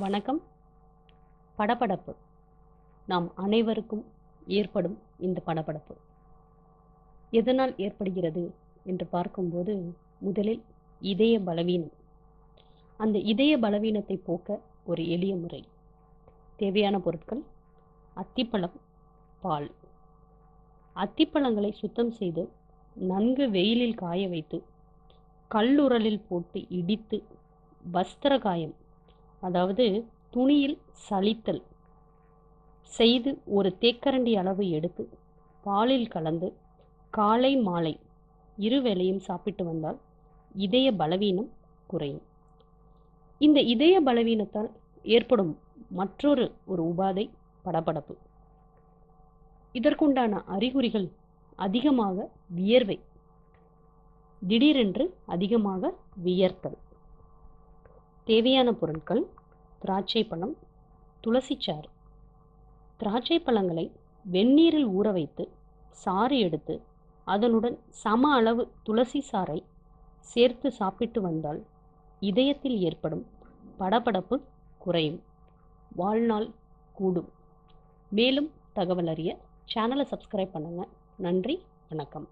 வணக்கம். படபடப்பு. நாம் அனைவருக்கும் ஏற்படும் இந்த படபடப்பு. எதனால் ஏற்படுகிறது என்று பார்க்கும்போது முதலில் இதய பலவீனம். அந்த இதய பலவீனத்தை போக்க ஒரு எளிய முறை. தேவையான பொருட்கள் அத்திப்பழம் பால். அத்திப்பழங்களை சுத்தம் செய்து நன்கு வெயிலில் காய வைத்து கல்லுரலில் போட்டு இடித்து வஸ்திர காயம் அதாவது துணியில் சலித்தல். செய்து ஒரு தேக்கரண்டி அளவு எடுத்து பாலில் கலந்து காலை மாலை இரு வேளையும் சாப்பிட்டு வந்தால் இதய பலவீனம் குறையும். இந்த இதய பலவீனத்தால் ஏற்படும் மற்றொரு ஒரு உபாதை படபடப்பு. இதற்குண்டான அறிகுறிகள் அதிகமாக வியர்வை. திடீரென்று அதிகமாக வியர்த்தல். தேவையான பொருட்கள் திராட்சை பழம் துளசிச்சாறு திராட்சை பழங்களை வெந்நீரில் ஊற வைத்து சாறு எடுத்து அதனுடன் சம அளவு துளசி சாறை சேர்த்து சாப்பிட்டு வந்தால் இதயத்தில் ஏற்படும் படபடப்பு குறையும். வாழ்நாள் கூடும். மேலும் தகவல் அறிய சேனலை சப்ஸ்கிரைப் பண்ணுங்கள் நன்றி வணக்கம்.